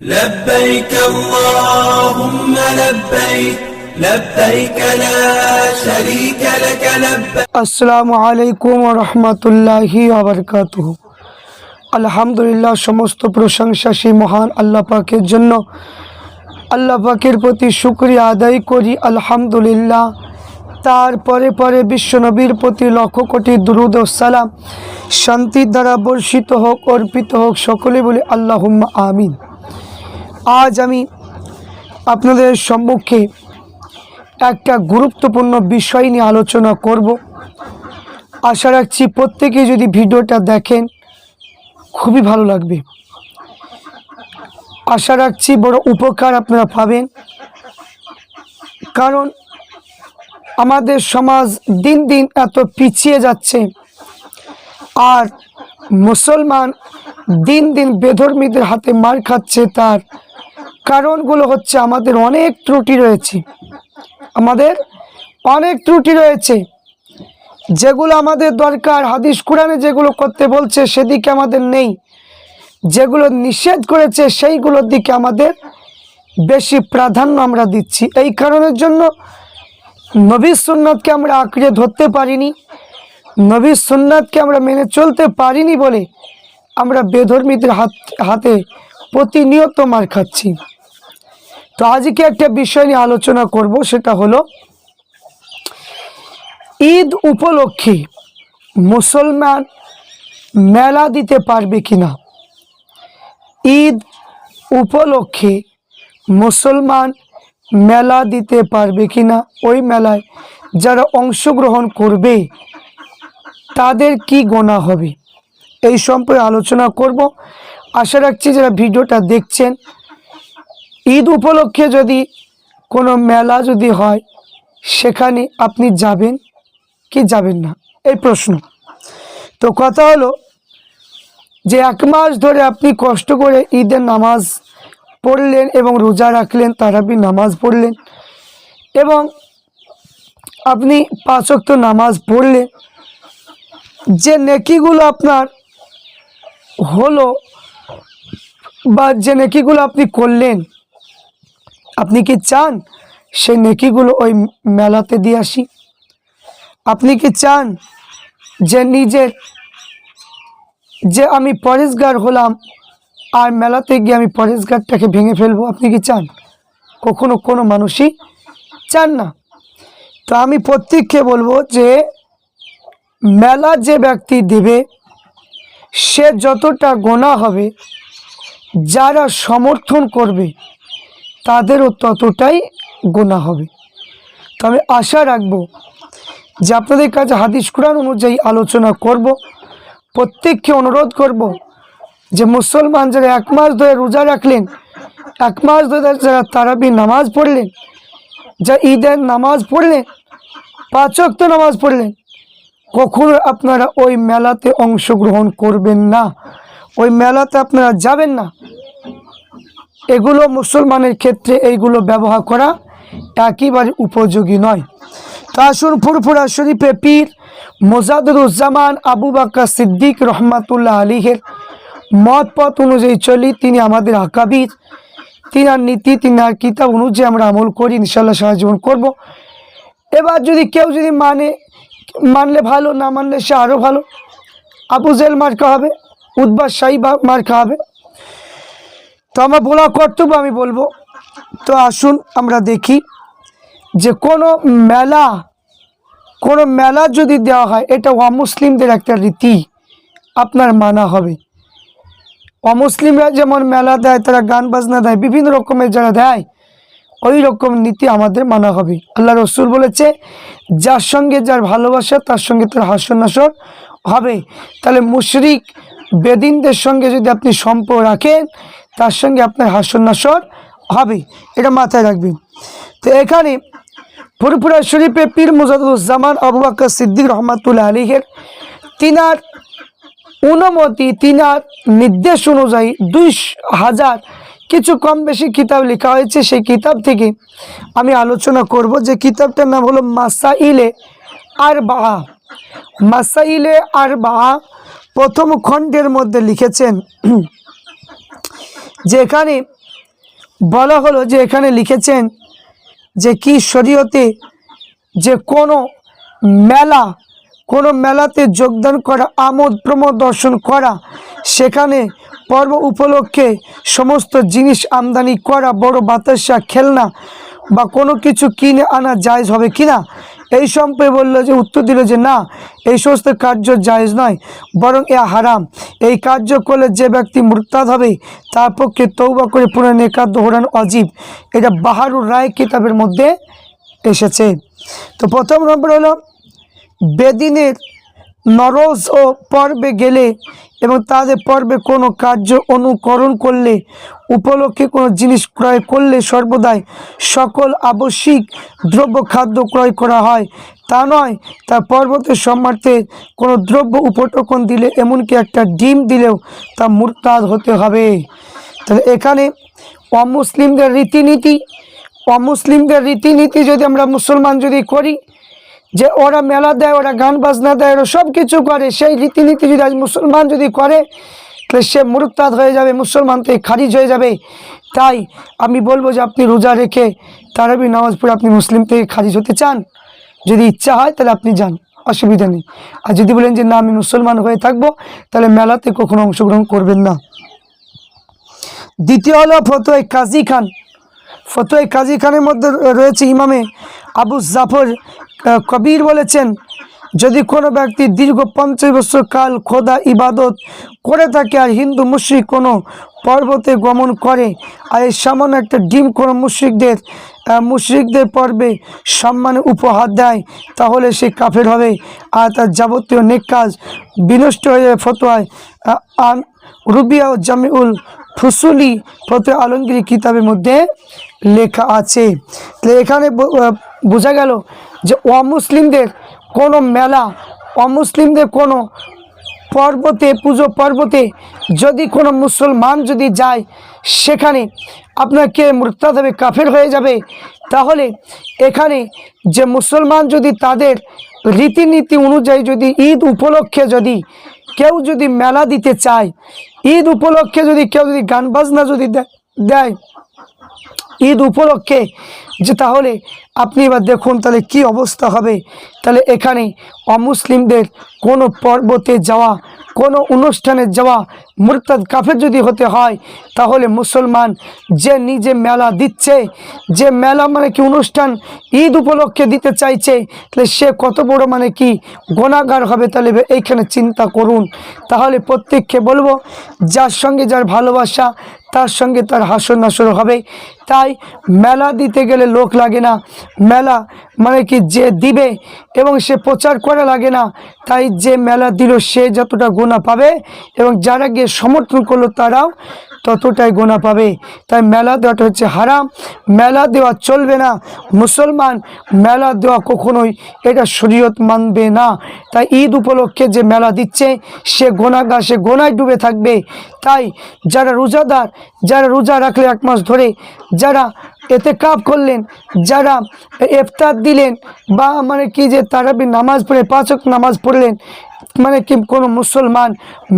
لبيك اللهم لبيك لبيك لا شريك لك لبيك আসসালামু আলাইকুম রহমতুল্লাহি আবরকাত আলহামদুলিল্লাহ সমস্ত প্রশংসা সেই মহান আল্লাহ পাকের জন্য আল্লাহ পাকের প্রতি শুক্রিয়া আদায় করি আলহামদুলিল্লাহ তারপরে পরে বিশ্বনবীর প্রতি লক্ষ কোটি দুরুদ ও সালাম শান্তির দ্বারা বর্ষিত হোক অর্পিত হোক সকলে বলে আল্লাহুম্মা আমিন আজ আমি আপনাদের সম্মুখে একটা গুরুত্বপূর্ণ বিষয় নিয়ে আলোচনা করব। আশা রাখছি প্রত্যেকে যদি ভিডিওটা দেখেন, খুবই ভালো লাগবে। আশা রাখছি বড় উপকার আপনারা পাবেন। কারণ আমাদের সমাজ দিন দিন এত পিছিয়ে যাচ্ছে। আর মুসলমান দিন দিন বেধর্মীদের হাতে মার খাচ্ছে তার কারণগুলো হচ্ছে আমাদের অনেক ত্রুটি রয়েছে। আমাদের অনেক ত্রুটি রয়েছে। যেগুলো আমাদের দরকার। হাদিস কোরআনে যেগুলো করতে বলছে সেদিকে আমাদের নেই। যেগুলো নিষেধ করেছে সেইগুলোর দিকে আমাদের বেশি প্রাধান্য আমরা দিচ্ছি। এই কারণের জন্য নবী সুন্নাতকে আমরা আঁকড়ে ধরতে পারিনি। নবী সুন্নাতকে আমরা মেনে চলতে পারিনি বলে আমরা বেধর্মীদের হাত হাতে প্রতিনিয়ত মার খাচ্ছি। তো আজকে একটা বিষয় নিয়ে আলোচনা করব, সেটা হলো ঈদ উপলক্ষে মুসলমান মেলা দিতে পারবে কিনা? ঈদ উপলক্ষে মুসলমান মেলা দিতে পারবে কিনা? ওই মেলায় যারা অংশগ্রহণ করবে, তাদের কি গোনা হবে? এই সম্পর্কে আলোচনা করব। আশা রাখছি যারা ভিডিওটা দেখছেন ঈদ উপলক্ষে যদি কোনো মেলা যদি হয়, সেখানে আপনি যাবেন কি যাবেন না? এই প্রশ্ন। তো কথা হলো যে এক মাস ধরে আপনি কষ্ট করে ঈদের নামাজ পড়লেন এবং রোজা রাখলেন তারাবি নামাজ পড়লেন এবং আপনি পাঁচক্ত নামাজ পড়লেন। যে নেকিগুলো আপনার হলো বা যে নেকিগুলো আপনি করলেন আপনি কি চান সেই নেকিগুলো ওই মেলাতে দিয়ে আসি? আপনি কি চান যে নিজের, যে আমি পরেশগার হলাম আর মেলাতে গিয়ে আমি পরেশগারটাকে ভেঙে ফেলব? আপনি কি চান? কখনো কোনো মানুষই চান না। তো আমি প্রত্যেককে বলব যে মেলা যে ব্যক্তি দেবে, সে যতটা গোনা হবে, যারা সমর্থন করবে তাদেরও ততটাই গোনা হবে। তো আমি আশা রাখব যে আপনাদের কাছে হাদিস কোরআন অনুযায়ী আলোচনা করব, প্রত্যেককে অনুরোধ করব যে মুসলমান যারা এক মাস ধরে রোজা রাখলেন, এক মাস ধরে যারা তারাবি নামাজ পড়লেন যা ঈদের নামাজ পড়লেন পাঁচক্ত নামাজ পড়লেন, কখনো আপনারা ওই মেলাতে অংশগ্রহণ করবেন না। ওই মেলাতে আপনারা যাবেন না। এগুলো মুসলমানের ক্ষেত্রে এইগুলো ব্যবহার করা একেবারে উপযোগী নয়। তা আসুন ফুরফুরা শরীফে পীর মোজাদুরুজ্জামান আবু বাক্কা সিদ্দিক রহমাতুল্লাহ আলীহের মত পথ অনুযায়ী চলি। তিনি আমাদের আকাবির। তিনার নীতি তিনার কিতাব অনুযায়ী আমরা আমল করি ইনশাল্লাহ সারা জীবন করব। এবার যদি কেউ যদি মানে মানলে ভালো, না মানলে সে আরও ভালো। আবু জেল মার্কা হবে উদ্বাস শাহী মার্কা হবে। তো আমার বলা কর্তব্য আমি বলব। তো আসুন আমরা দেখি যে কোনো মেলা কোনো মেলা যদি দেওয়া হয়, এটা অমুসলিমদের একটা রীতি, আপনার মানা হবে। অমুসলিমরা যেমন মেলা দেয়, তারা গান বাজনা দেয়, বিভিন্ন রকমের যারা দেয়, ওই রকম নীতি আমাদের মানা হবে। আল্লাহ রসুল বলেছে, যার সঙ্গে যার ভালোবাসা, তার সঙ্গে তার হাস্যনাসর হবে। তাহলে মুশরিক বেদিনদের সঙ্গে যদি আপনি সম্পর্ক রাখেন তার সঙ্গে আপনার হাস্যনাসর হবে, এটা মাথায় রাখবেন। তো এখানে ফুরফুরা শরীফে পীর মুজাদুজ্জামান আবু বাক্কা সিদ্দিক রহমাতুল্লাহ আলীহের তিনার অনুমতি, তিনার নির্দেশ অনুযায়ী দুই হাজার কিছু কম বেশি কিতাব লেখা হয়েছে। সেই কিতাব থেকে আমি আলোচনা করব যে কিতাবটার নাম হলো মাসাইলে আর বাহা মাসাইলে আর বাহা প্রথম খণ্ডের মধ্যে লিখেছেন যে এখানে বলা হলো যে এখানে লিখেছেন যে কি শরীয়তে যে কোনো মেলা, কোনো মেলাতে যোগদান করা, আমোদ প্রমোদ দর্শন করা, সেখানে পর্ব উপলক্ষে সমস্ত জিনিস আমদানি করা, বড় বাতাসা, খেলনা বা কোনো কিছু কিনে আনা জায়জ হবে কি না এই সম্পর্কে বলল যে, উত্তর দিল যে, না, এই সমস্ত কার্য জায়জ নয়, বরং এ হারাম। এই কার্য করলে যে ব্যক্তি মুরতাদ হবে, তার পক্ষে তৌবা করে পুনঃ নেকাত দোহরান অজীব। এটা বাহারুর রায় কিতাবের মধ্যে এসেছে। তো প্রথম নম্বর হলো, বেদিনের নরজ ও পর্বে গেলে এবং তাদের পর্বে কোনো কার্য অনুকরণ করলে, উপলক্ষে কোনো জিনিস ক্রয় করলে সর্বদাই সকল আবশ্যিক দ্রব্য খাদ্য ক্রয় করা হয়। তা নয়, তা পর্বতের সম্মার্থে কোনো দ্রব্য উপটকন দিলে, এমনকি একটা ডিম দিলেও তা মুরতাদ হতে হবে। তাহলে এখানে অমুসলিমদের রীতিনীতি অমুসলিমদের রীতিনীতি যদি আমরা মুসলমান যদি করি যে ওরা মেলা দেয়, ওরা গান বাজনা দেয়, ওরা সব কিছু করে। সেই রীতিনীতি যদি আজ মুসলমান যদি করে, তাহলে সে মুরতাদ হয়ে যাবে, মুসলমান থেকে খারিজ হয়ে যাবে। তাই আমি বলব যে আপনি রোজা রেখে তারাবি নামাজ পড়ে আপনি মুসলিম থেকে খারিজ হতে চান। যদি ইচ্ছা হয়, তাহলে আপনি যান। অসুবিধা নেই। আর যদি বলেন যে, না, আমি মুসলমান হয়ে থাকব, তাহলে মেলাতে কখনো অংশগ্রহণ করবেন না। দ্বিতীয় হলো ফতোয় কাজী খান। ফতোয় কাজী খানের মধ্যে রয়েছে ইমামে আবু জাফর কবির বলেছেন, যদি কোনো ব্যক্তি দীর্ঘ পঞ্চাশ বছর কাল খোদা ইবাদত করে থাকে আর হিন্দু মুশ্রিক কোনো পর্বতে গমন করে আর এই সামান্য একটা ডিম কোনো মুশ্রিকদের মুশরিকদের পর্বে সম্মানে উপহার দেয়, তাহলে সে কাফের হবে আর তার যাবতীয় নেক কাজ বিনষ্ট হয়ে যাবে ফতোয়ায়। আন, রুবিয়া ও জামিউল ফুসুলি ফতে আলমগীর কিতাবের মধ্যে লেখা আছে। তাহলে এখানে বোঝা গেল যে অমুসলিমদের কোনো মেলা, অমুসলিমদের কোনো পর্বতে, পুজো পর্বতে যদি কোনো মুসলমান যদি যায়, সেখানে আপনাকে মুরতাদ হবে, কাফের হয়ে যাবে। তাহলে এখানে যে মুসলমান যদি তাদের রীতিনীতি অনুযায়ী যদি ঈদ উপলক্ষে যদি কেউ যদি মেলা দিতে চায়, ঈদ উপলক্ষে যদি কেউ যদি গান বাজনা যদি দেয় ঈদ উপলক্ষে যে তাহলে আপনি এবার দেখুন তাহলে কি অবস্থা হবে। তাহলে এখানে অমুসলিমদের কোনো পর্বতে যাওয়া, কোনো অনুষ্ঠানে যাওয়া, মুরতাদ কাফের যদি হতে হয়, তাহলে মুসলমান যে নিজে মেলা দিচ্ছে, যে মেলা মানে কি অনুষ্ঠান ঈদ উপলক্ষে দিতে চাইছে, তাহলে সে কত বড় মানে কি গোনাগার হবে তাহলে এইখানে চিন্তা করুন। তাহলে প্রত্যেককে বলব, যার সঙ্গে যার ভালোবাসা তার সঙ্গে তার হাসর নাসর হবে। তাই মেলা দিতে গেলে লোক লাগে না। মেলা মানে কি যে দিবে এবং সে প্রচার করা লাগে না। তাই যে মেলা দিল সে যতটা গোনা পাবে এবং যারা গিয়ে সমর্থন করল তারাও ততটাই গোনা পাবে। তাই মেলা দেওয়াটা হচ্ছে হারাম। মেলা দেওয়া চলবে না। মুসলমান মেলা দেওয়া কখনোই এটা শরীয়ত মানবে না। তাই ঈদ উপলক্ষে যে মেলা দিচ্ছে, সে গোনাগা সে গোনায় ডুবে থাকবে। তাই যারা রোজাদার, যারা রোজা রাখলে এক মাস ধরে, যারা এতে কাপ করলেন, যারা ইফতার দিলেন, বা মানে কি যে তারাবি নামাজ পড়ে পাঁচক নামাজ পড়লেন মানে কি কোনো মুসলমান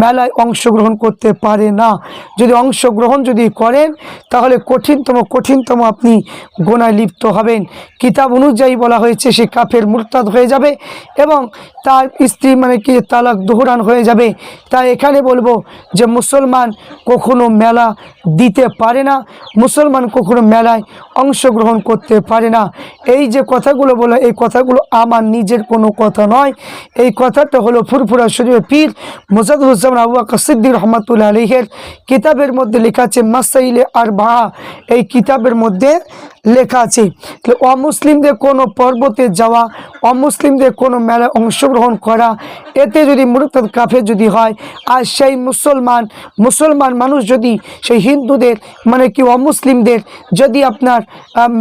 মেলায় অংশগ্রহণ করতে পারে না। যদি অংশগ্রহণ যদি করেন, তাহলে কঠিনতম কঠিনতম আপনি গোনায় লিপ্ত হবেন। কিতাব অনুযায়ী বলা হয়েছে, সে কাফের মুরতাদ হয়ে যাবে এবং তার স্ত্রী মানে কি, তালাক দোহরান হয়ে যাবে। তাই এখানে বলব যে মুসলমান কখনো মেলা দিতে পারে না, মুসলমান কখনো মেলায় অংশগ্রহণ করতে পারে না। এই যে কথাগুলো বলে, এই কথাগুলো আমার নিজের কোনো কথা নয়। এই কথাটা হলো ফুরফুরা শরীফ পীর মোজাদুজ্জামান আবু কাসিদ্দিন রহমতুল্লাহ আলহের কিতাবের মধ্যে লেখা আছে, মাসাইলে আর বাহা এই কিতাবের মধ্যে লেখা আছে অমুসলিমদের কোনো পর্বতে যাওয়া, অমুসলিমদের কোনো মেলায় অংশগ্রহণ করা, এতে যদি মুরতাদ কাফের যদি হয়, আর সেই মুসলমান মুসলমান মানুষ যদি, সেই হিন্দুদের মানে কি অমুসলিমদের যদি আপনার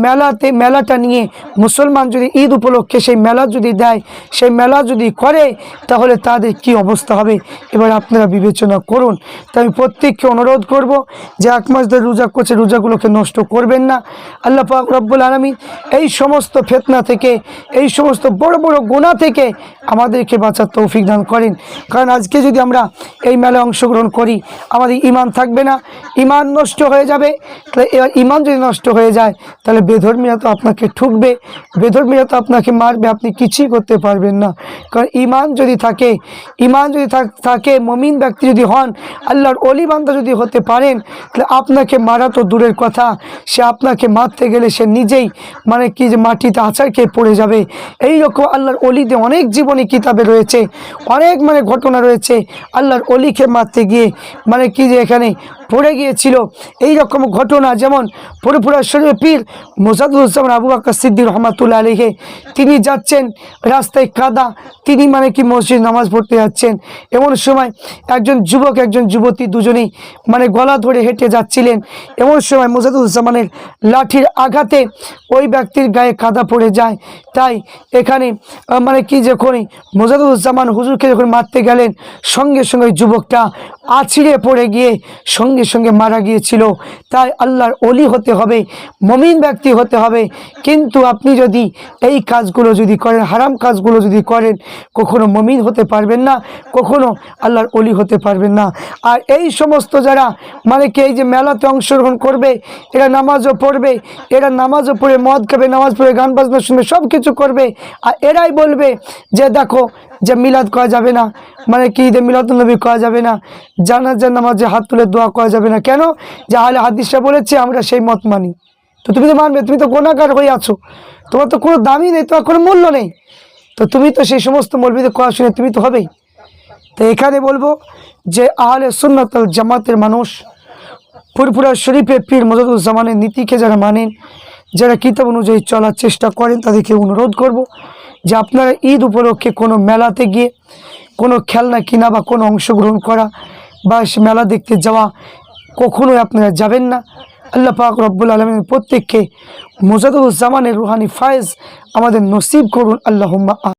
মেলাতে, মেলাটা নিয়ে মুসলমান যদি ঈদ উপলক্ষে সেই মেলা যদি দেয়, সেই মেলা যদি করে, তাহলে তাদের কি অবস্থা হবে? এবার আপনারা বিবেচনা করুন। তাই আমি প্রত্যেককে অনুরোধ করব যে এক মাস ধরে রোজা করছে, রোজাগুলোকে নষ্ট করবেন না। আল্লাহ পাক রব্বুল আলমী এই সমস্ত ফেতনা থেকে, এই সমস্ত বড় বড় গোনা থেকে আমাদেরকে বাঁচার তৌফিক দান করেন। কারণ আজকে যদি আমরা এই মেলায় অংশগ্রহণ করি, আমাদের ইমান থাকবে না ইমান নষ্ট হয়ে যাবে। তাহলে এবার ইমান যদি নষ্ট হয়ে যায়, তাহলে বেধর্মীরা তো আপনাকে ঠুকবে, বেধর্মীরা তো আপনাকে মারবে, আপনি কিছুই করতে পারবেন না। কারণ ইমান যদি থাকে ইমান যদি থাকে মমিন ব্যক্তি যদি হন, আল্লাহর অলি বান্দা যদি হতে পারেন, তাহলে আপনাকে মারা তো দূরের কথা, সে আপনাকে মারতে গেলে সে নিজেই মানে কি যে মাটিতে আছাড় খেয়ে পড়ে যাবে। এই রকম আল্লাহর অলিতে অনেক জীবনী কিতাবে রয়েছে, অনেক মানে ঘটনা রয়েছে। আল্লাহর অলিকে মারতে গিয়ে মানে কি যে এখানে পড়ে গিয়েছিল। এই রকম ঘটনা যেমন পুরোপুরা শরীফ পীর মোসাদুজ্জামান আবু আক্কা সিদ্দিক রহমাতুল্লাহ আলীকে তিনি যাচ্ছেন রাস্তায় কাদা, তিনি মানে কি মসজিদ নামাজ পড়তে যাচ্ছেন। এমন সময় একজন যুবক, একজন যুবতী দুজনেই মানে গলা ধরে হেঁটে যাচ্ছিলেন। এমন সময় মোসাদুজ্জামানের লাঠির আঘাতে ওই ব্যক্তির গায়ে কাদা পড়ে যায়। তাই এখানে মানে কি যখনই মোজাদুজ্জামান হুজুরকে যখন মারতে গেলেন, সঙ্গে সঙ্গে যুবকটা আছিড়ে পড়ে গিয়ে সঙ্গে সঙ্গে মারা গিয়েছিল। তাই আল্লাহর অলি হতে হবে, মমিন ব্যক্তি হতে হবে। কিন্তু আপনি যদি এই কাজগুলো যদি করেন, হারাম কাজগুলো যদি করেন, কখনো মমিন হতে পারবেন না, কখনো আল্লাহর অলি হতে পারবেন না। আর এই সমস্ত যারা মানে কি এই যে মেলাতে অংশগ্রহণ করবে, এরা নামাজও পড়বে, এরা নামাজও পড়ে, মদ খাবে, নামাজ পড়ে, গান বাজনা শুনবে সব কিছু করবে। আর এরাই বলবে যে, দেখো, যে মিলাদ করা যাবে না। মানে কি ঈদে মিলাদুলনবী করা যাবে না? জানাজার নামাজে হাত তুলে দোয়া করা যাবে না। কেন? যে আহলে হাদিসরা বলেছে, আমরা সেই মত মানি। তো তুমি তো মানবে, তুমি তো গোনাকার হয়ে আছো। তোমার তো কোনো দামই নেই, তোমার কোনো মূল্য নেই। তো তুমি তো সেই সমস্ত মলবিদের কথা শুনে তুমি তো হবেই। তো এখানে বলব যে, আহলে সুন্নতল জামাতের মানুষ ফুরফুরা শরীফে পীর মজাদুজ্জামানের নীতিকে যারা মানেন, যারা কিতাব অনুযায়ী চলার চেষ্টা করেন, তাদেরকে অনুরোধ করব যে আপনারা ঈদ উপলক্ষে কোনো মেলাতে গিয়ে, কোনো খেলনা কিনা বা কোনো অংশগ্রহণ করা বা মেলা দেখতে যাওয়া কখনোই আপনারা যাবেন না। আল্লাহ পাক রব্বুল আলমের প্রত্যেককে মোজাদুজ্জামানের রুহানি ফায়েজ আমাদের নসিব করুন। আল্লাহ